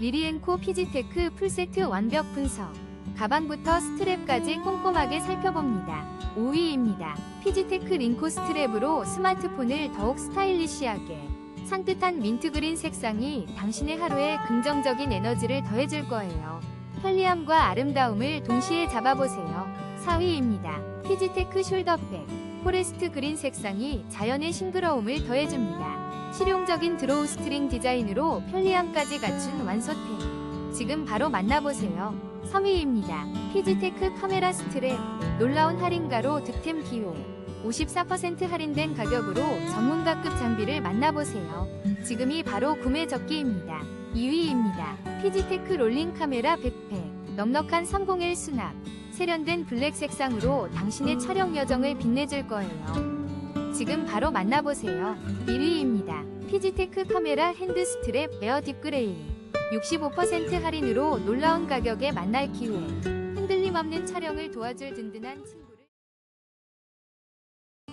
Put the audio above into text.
리리엔코 피지테크 풀세트 완벽 분석. 가방부터 스트랩까지 꼼꼼하게 살펴봅니다. 5위입니다. 피지테크 링코 스트랩으로 스마트폰을 더욱 스타일리시하게. 산뜻한 민트그린 색상이 당신의 하루에 긍정적인 에너지를 더해줄 거예요. 편리함과 아름다움을 동시에 잡아보세요. 4위입니다. 피지테크 숄더백. 포레스트 그린 색상이 자연의 싱그러움을 더해줍니다. 실용적인 드로우 스트링 디자인으로 편리함까지 갖춘 완소템. 지금 바로 만나보세요. 3위입니다. 피지테크 카메라 스트랩. 놀라운 할인가로 득템 기호. 54% 할인된 가격으로 전문가급 장비를 만나보세요. 지금이 바로 구매 적기입니다. 2위입니다. 피지테크 롤링 카메라 백팩. 넉넉한 301 수납. 세련된 블랙 색상으로 당신의 촬영 여정을 빛내줄 거예요. 지금 바로 만나보세요. 1위입니다. 피지테크 카메라 핸드 스트랩 에어 딥그레이. 65% 할인으로 놀라운 가격에 만날 기회. 흔들림 없는 촬영을 도와줄 든든한 친구.